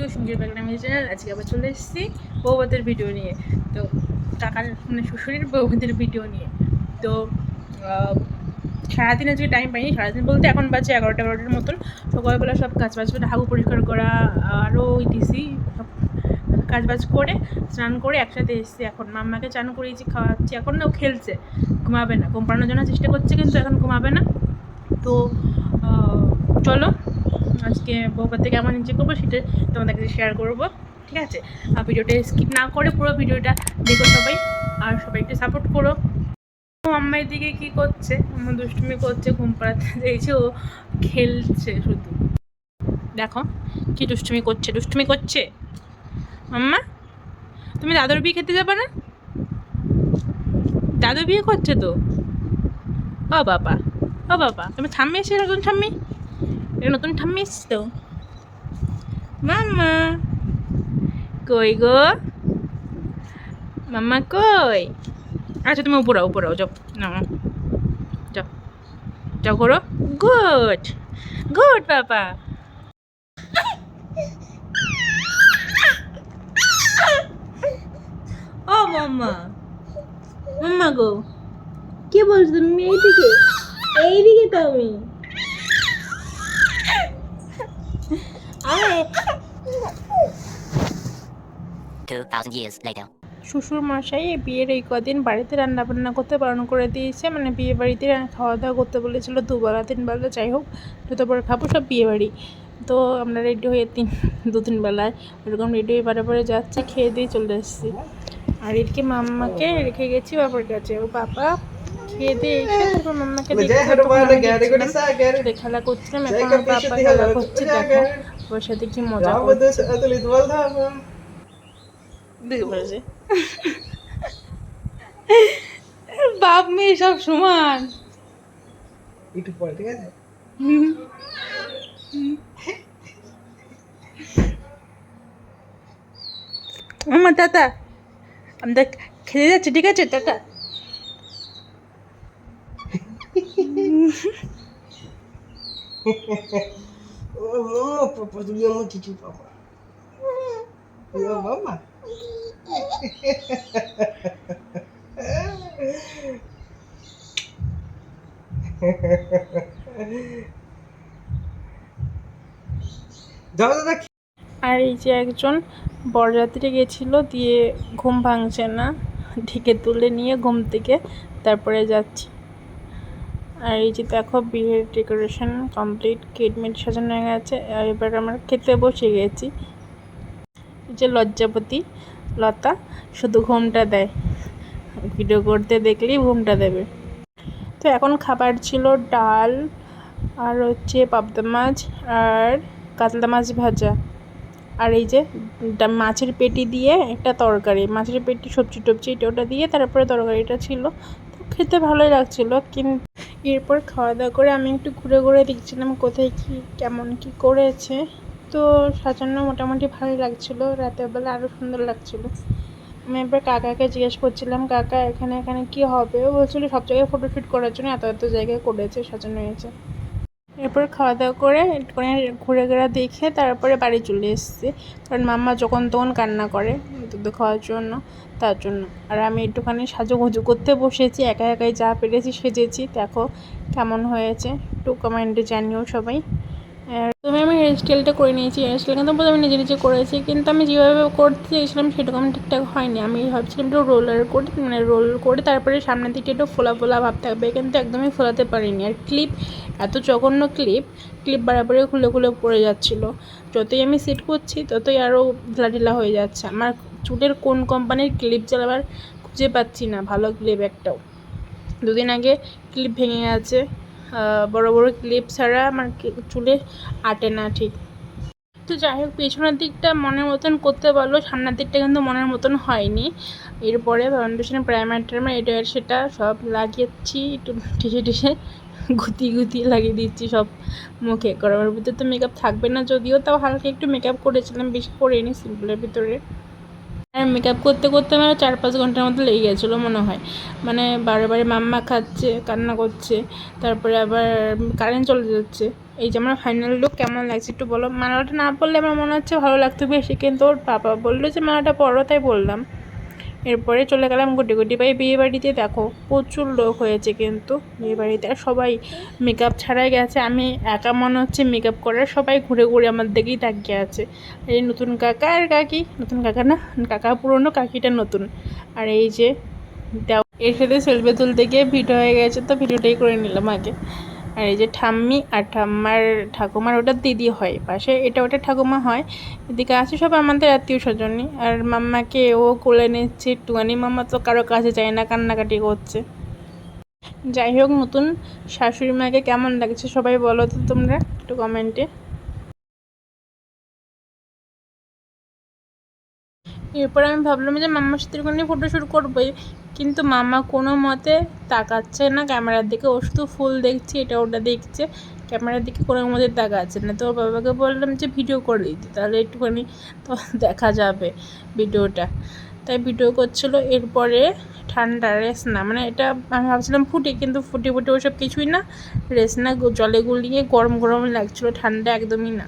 Two সঙ্গীর বাগনামি channel আজকে আবার চলে এসেছি বৌবাদের ভিডিও নিয়ে। তো কাকার মানে শ্বশুরের বৌবাদের ভিডিও নিয়ে। তো সারাদিন আজকে টাইম পাইনি, সারাদিন বলতে এখন বাজে এগারোটা এগারোটার মতন। সকালবেলা সব কাজ বাজ করে হাগু পরিষ্কার করা আরও ইটিসি সব কাজ বাজ করে, স্নান করে একসাথে এসেছি এখন। মাম্মাকে চান করিয়েছি, খাওয়াচ্ছি। এখন না ও খেলছে, ঘুমাবে না। ঘুম জন্য চেষ্টা করছে, কিন্তু এখন ঘুমাবে না। তো চলো। আজকে বউবাতে কেমন এনজয় করব সেটা তোমাদের কাছে শেয়ার করব, ঠিক আছে? আর ভিডিওটা স্কিপ না করে পুরো ভিডিওটা দেখো সবাই, আর সবাই একটু সাপোর্ট করো। ও আম্মার দিকে কি করছে? আমার দুষ্টুমি করছে, ঘুম পাড়াতে চাইছে ও খেলছে শুধু। দেখো, কি দুষ্টুমি করছে দুষ্টুমি করছে? আম্মা, তুমি দাদুর বিয়ে খেতে যাবে না? দাদু বিয়ে করছে তো? ও বাবা ও বাবা, তুমি ঠাম্মি এসে ঠাম্মি? এটা নতুন ঠাম্মি এসেছিস তো। মাম্মা, কই গো? মাম্মা কই? আচ্ছা তুমি উপরাও উপরাও যাও। নাও যাও। যাও করো। গুড গুড বাবা ও মাম্মা। মাম্মা গো, কে বলছো তুমি এইদিকে? এইদিকে তো আমি। শ্বশুর মশাই এই বিয়ের এই কদিন বাড়িতে রান্না বান্না করতে বারণ করে দিয়েছে মানে বিয়ে বাড়িতে খাওয়া দাওয়া করতে বলেছিল দুবেলা তিনবেলা যাই হোক যতবার খাব সব বিয়ে বাড়ি। তো আমরা রেডি হয়ে তিন দু তিন বেলায় ওরকম রেডি হয়ে বারে বারে যাচ্ছি খেয়ে দিয়ে চলে এসেছি আর এদিকে মাম্মাকে রেখে গেছি বাবার কাছে। ও বাবা খেয়ে দিয়ে এসে তারপর মাম্মাকে খেলা করছিলাম এখন বাবা খেলা করছে দেখো। ওর সাথে কি মজা বাপ মেয়ে সব সমান। একটু পরে ঠিক আছে? আমার দাদা আমরা খেতে যাচ্ছি ঠিক আছে টাটা ও তুমি আমার চিচু পাপা তুমি আমার মামা দাদা আর এই যে একজন বরযাত্রী গেছিল দিয়ে ঘুম ভাঙছে না। ঢেকে তুলে নিয়ে ঘুম থেকে তারপরে যাচ্ছি। আর এই যে দেখো, বিয়ের ডেকোরেশন কমপ্লিট কেট মেট সাজানো হয়ে গেছে। আর এবার আমরা খেতে বসে গেছি। এই যে লজ্জাপতি লতা শুধু ঘুমটা দেয়। ভিডিও করতে দেখলেই ঘুমটা দেবে। তো এখন খাবার ছিল ডাল আর হচ্ছে পাবদা মাছ আর কাতলা মাছ ভাজা। আর এই যে মাছের পেটি দিয়ে একটা তরকারি। মাছের পেটি সবজি টবজি এটা ওটা দিয়ে তারপরে তরকারিটা ছিল। তো খেতে ভালোই লাগছিল কিন্তু এরপর খাওয়া দাওয়া করে আমি একটু ঘুরে ঘুরে দেখছিলাম কোথায় কি, কেমন কি করেছে। তো সাজানো মোটামুটি ভালোই লাগছিল, রাতের বেলা আরও সুন্দর লাগছিল। আমি একবার কাকাকে জিজ্ঞেস করছিলাম, কাকা, এখানে এখানে কি হবে? ও বলছিল, সব জায়গায় ফটোশ্যুট করার জন্য এত এত জায়গায় করেছে, সাজানো হয়েছে। এরপর খাওয়া দাওয়া করে একটুখানি ঘুরে ঘেরা দেখে তারপরে বাড়ি চলে এসেছি। কারণ মাম্মা যখন তখন কান্না করে দুধ খাওয়ার জন্য, তার জন্য। আর আমি একটুখানি সাজুগুজু করতে বসেছি, একা একাই যা পেরেছি সেজেছি। দেখো কেমন হয়েছে, একটু কমেন্টে জানিও সবাই। আর তুমি আমি হেয়ার স্টাইলটা করে নিয়েছি। হেয়ার স্টাইল কিন্তু প্রথমে নিজে নিজে করেছি, কিন্তু আমি যেভাবে করতে চেয়েছিলাম সেরকম ঠিকঠাক হয়নি। আমি ভাবছিলাম একটু রোলার করে মানে রোল করে তারপরে সামনের দিকে একটু ফোলা ফোলা ভাব থাকবে, কিন্তু একদমই ফোলাতে পারিনি। আর ক্লিপ এত জঘন্য ক্লিপ ক্লিপ বারাবারে খুলে খুলে পড়ে যাচ্ছিল। যতই আমি সেট করছি, ততই আরও ঢিলা হয়ে যাচ্ছে। আমার চুলের কোন কোম্পানির ক্লিপ চালাবার খুঁজে পাচ্ছি না, ভালো ক্লিপ একটাও। দুদিন আগে ক্লিপ ভেঙে গেছে। বড় বড় ক্লিপ ছাড়া আমার চুলে আটে না ঠিক। তো যাই হোক, পেছনের দিকটা মনের মতন করতে পারল, সামনের দিকটা কিন্তু মনের মতন হয়নি। এরপরে ফাউন্ডেশনের প্রাইমার টাইমার, এটা সেটা সব লাগিয়েছি, একটু ঠেসে ঠেসে গুতিয়ে গুতিয়ে লাগিয়ে দিচ্ছি সব মুখে। গরমের ভিতরে তো মেকআপ থাকবে না যদিও, তাও হালকা একটু মেকআপ করেছিলাম, বেশি করিনি সিম্পলের ভিতরে। আর মেকআপ করতে করতে আমার চার পাঁচ ঘণ্টার মতো লেগে গেছিল মনে হয়। মানে বারে বারে মাম্মা খাচ্ছে, কান্না করছে, তারপরে আবার কারেন্ট চলে যাচ্ছে। এই যে আমার ফাইনাল লুক কেমন লাগছে একটু বলো? মালাটা না পড়লে আমার মনে হচ্ছে ভালো লাগতো বেশি, কিন্তু ওর পাপা বলল যে মালাটা পরো, তাই বললাম। এরপরে চলে গেলাম গুটি গুটি পাই বিয়ে বাড়িতে। দেখো, প্রচুর লোক হয়েছে কিন্তু বিয়ে বাড়িতে, আর সবাই মেকআপ ছাড়াই গেছে। আমি একা মনে হচ্ছে মেকআপ করার সবাই ঘুরে ঘুরে আমার দিকেই তাকিয়ে আছে। এই নতুন কাকা আর কাকি, নতুন কাকা না, কাকা পুরনো, কাকিটা নতুন। আর এই যে এর সাথে সেলফি তুলতে গিয়ে ভিডিও হয়ে গেছে, তো ভিডিওটাই করে নিলাম আগে। আর এই যে ঠাম্মি আর ঠাম্মার ঠাকুমার ওটা দিদি হয়, পাশে এটা ওটা ঠাকুমা হয়, এদিকে আছে সব আমাদের আত্মীয় স্বজনই। আর মাম্মাকে ও কোলে নিচ্ছে, একটুখানি মাম্মা তো কারও কাছে যায় না, কান্নাকাটি করছে। যাই হোক, নতুন শাশুড়ি মাকে কেমন লাগছে সবাই বলো তো তোমরা একটু কমেন্টে। এরপর আমি ভাবলাম যে মাম্মার সাথে কোনো ফটোশ্যুট করবোই। কিন্তু মামা কোনো মতে তাকাচ্ছে না। ক্যামেরার দিকে ও শুধু ফুল দেখছে, এটা ওটা দেখছে। ক্যামেরার দিকে কোনো মতে তাকাচ্ছে না। তো ওর বাবাকে বললাম যে, ভিডিও করে দিতে, তাহলে একটুখানি তো দেখা যাবে ভিডিওটা। তাই ভিডিও করছিল। এরপরে ঠান্ডা রেস না মানে এটা আমি ভাবছিলাম ফুটে, কিন্তু ফুটে ফুটে ওসব কিছুই না। রেস না জলে গুলিয়ে গরম গরম লাগছিল, ঠান্ডা একদমই না।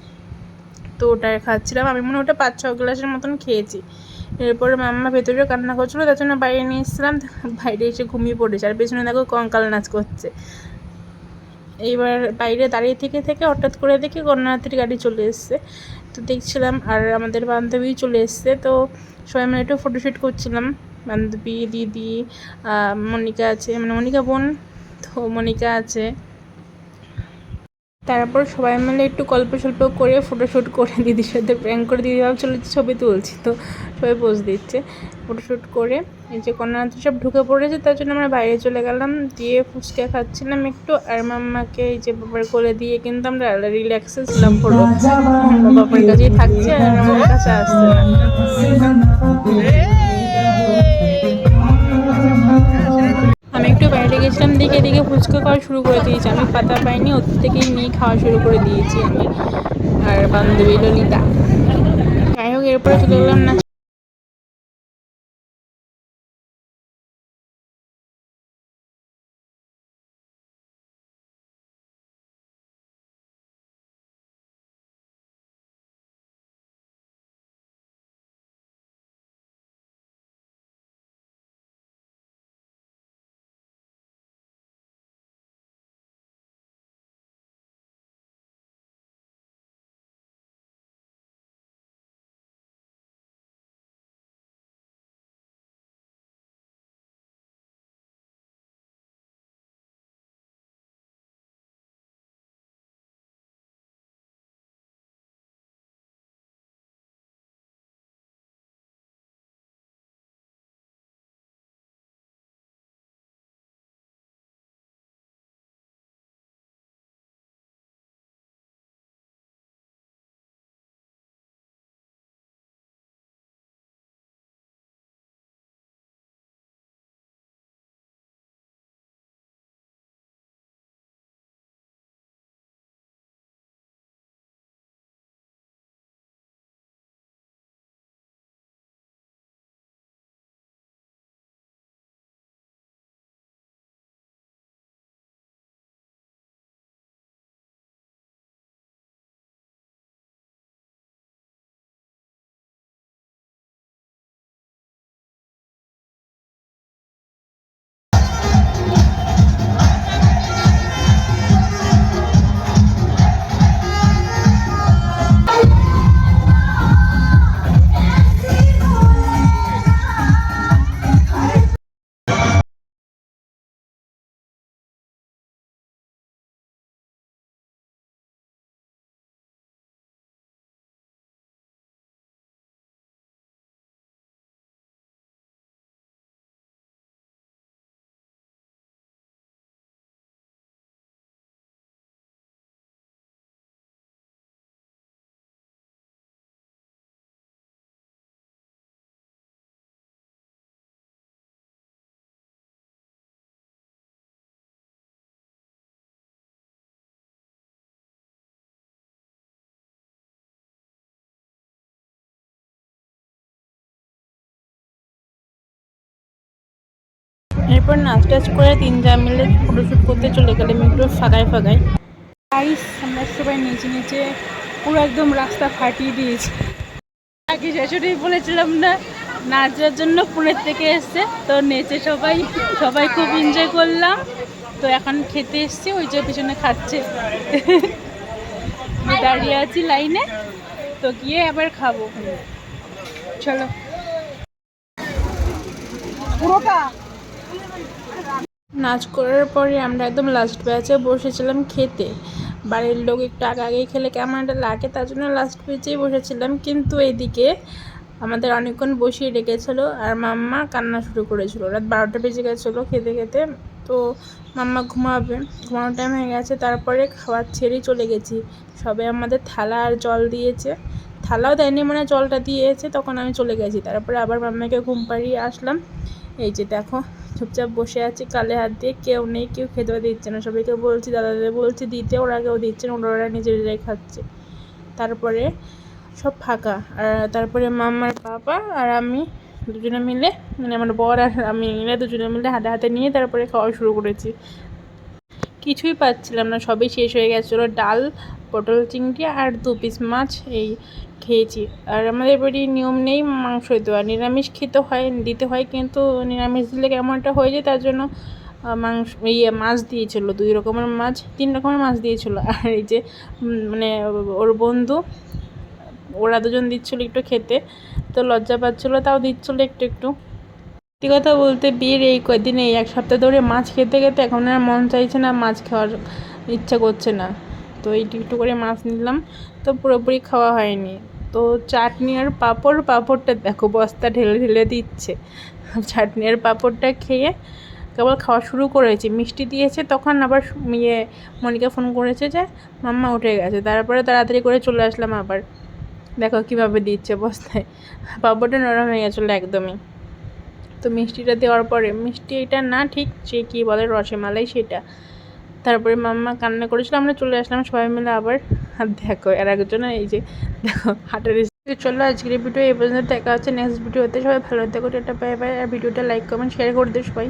তো ওটা খাচ্ছিলাম। আমি মনে ওটা পাঁচ ছ গ্লাসের মতন খেয়েছি। এরপরে মাম্মা ভেতরে কান্না করছিল, তার জন্য বাইরে নিয়ে এসেছিলাম। বাইরে এসে ঘুমিয়ে পড়েছে, আর পেছনে দেখো কঙ্কাল নাচ করছে। এইবার বাইরে দাঁড়িয়ে থেকে থেকে হঠাৎ করে দেখি কন্যাহাতির গাড়ি চলে এসছে। তো দেখছিলাম, আর আমাদের বান্ধবী চলে এসছে। তো সবাই মিলে একটু ফটোশ্যুট করছিলাম। বান্ধবী, দিদি মনিকা আছে মানে মনিকা বোন, তো মনিকা আছে। তারপর সবাই মিলে একটু গল্প সল্প করে ফটোশ্যুট করে দিদির সাথে প্র্যাঙ্ক করে দিদি ভাবছিল যে ছবি তুলছি, তো সবাই পোজ দিচ্ছে ফটোশ্যুট করে। এই যে কন্যাত্রী সব ঢুকে পড়েছে, তার জন্য আমরা বাইরে চলে গেলাম, দিয়ে ফুচকা খাচ্ছিলাম একটু, আর মাম্মাকে এই যে বাবার কোলে দিয়ে কিন্তু আমরা রিল্যাক্সে ছিলাম পুরো। বাবার কাছেই থাকছে আর আমার কাছে আসছে না। একটু বাইরে গেছিলাম, দেখে দেখে ফুচকা খাওয়া শুরু করে দিয়েছি। আমি পাতা পাইনি, ওর থেকেই নিয়ে খাওয়া শুরু করে দিয়েছি আমি আর বান্ধবী ললিতা। যাই হোক, এরপরে চলে গেলাম না এরপর নাচ টাচ করে তিন যা মিলে ফটোশ্যুট করতে চলে গেলাম একটু ফাঁকায় ফাঁকায়। আইস আমরা সবাই নিচে নিচে পুরো একদম রাস্তা ফাটিয়ে দিয়েছি। আগে শাশুড়ি বলেছিলাম না নাচার জন্য পুনের থেকে এসছে। তো নেচে সবাই সবাই খুব এনজয় করলাম। তো এখন খেতে এসছে ওই যে পিছনে খাচ্ছে। আমি দাঁড়িয়ে আছি লাইনে তো গিয়ে আবার খাব। চলো। নাচ করার পরে আমরা একদম লাস্ট ব্যাচে বসেছিলাম খেতে। বাড়ির লোক একটু আগে আগেই খেলে কেমন একটা লাগে, তার জন্য লাস্ট বেচেই বসেছিলাম। কিন্তু এদিকে আমাদের অনেকক্ষণ বসিয়ে রেখেছিল আর মাম্মা কান্না শুরু করেছিল। রাত বারোটা বেজে গেছিল খেতে খেতে। তো মাম্মা ঘুমাবে। ঘুমানোর টাইম হয়ে গেছে, তারপরে খাবার ছেড়েই চলে গেছি। সবে আমাদের থালা আর জল দিয়েছে। থালাও দেয়নি মানে জলটা দিয়েছে, তখন আমি চলে গেছি। তারপরে আবার মাম্মাকে ঘুম পাড়িয়ে আসলাম। এই যে দেখো চুপচাপ বসে আছি, কালে হাত দিয়ে কেউ নেই, কেউ খেতেও দিচ্ছে না। সবাইকে বলছি, দাদাদের বলছি, দিতে ওরা কেউ দিচ্ছে না, ওরা নিজেরাই খাচ্ছে। তারপরে সব ফাঁকা। আর তারপরে মাম্মার পাপা আর আমি দুজনে মিলে মানে আমার বর আর আমি মিলে দুজনে মিলে হাতে হাতে নিয়ে তারপরে খাওয়া শুরু করেছি। কিছুই পাচ্ছিলাম না, সবই শেষ হয়ে গেছিল। ডাল পটল চিংড়ি আর দু পিস মাছ এই খেয়েছি। আর আমাদের বাড়ি নিয়ম নেই মাংস দেওয়া। নিরামিষ খেতে হয়, দিতে হয় কিন্তু নিরামিষ দিলে কেমন একটা হয়ে যায়, তার জন্য মাংস ইয়ে মাছ দিয়েছিল, দুই রকমের মাছ, তিন রকমের মাছ দিয়েছিল। আর এই যে মানে ওর বন্ধু, ওরা দুজন দিচ্ছিল একটু খেতে, তো লজ্জা পাচ্ছিলো, তাও দিচ্ছিল একটু একটু। সত্যি কথা বলতে বিয়ের এই কদিন এক সপ্তাহ ধরে মাছ খেতে খেতে এখন আর মন চাইছে না মাছ খাওয়ার, ইচ্ছা করছে না। তো একটু একটু করে মাছ নিলাম, তো পুরোপুরি খাওয়া হয়নি। তো চাটনি আর পাঁপড়, পাঁপড়টা দেখো বস্তা ঢেলে ঢেলে দিচ্ছে। চাটনি আর পাঁপড়টা খেয়ে কেবল খাওয়া শুরু করেছি। মিষ্টি দিয়েছে তখন আবার ইয়ে মনিকা ফোন করেছে যে, মাম্মা উঠে গেছে। তারপরে তাড়াতাড়ি করে চলে আসলাম আবার। দেখো কীভাবে দিচ্ছে বস্তায়। পাঁপড়টা নরম হয়ে গেছিল একদমই। তো মিষ্টিটা দেওয়ার পরে, মিষ্টি এটা না ঠিক সে কী বলে রসমালাই সেটা। তারপরে মাম্মা কান্না করেছিল, আমরা চলে আসলাম, সবাই মিলে আবার আর দেখো। এর আগের জন্য এই যে দেখো, হাটের চলো, আজকের ভিডিও এই পর্যন্ত, দেখা হচ্ছে নেক্সট ভিডিওতে সবাই ভালো থেকো এটা বাই বাই আর ভিডিওটা লাইক কমেন্ট শেয়ার করে দিও সবাই।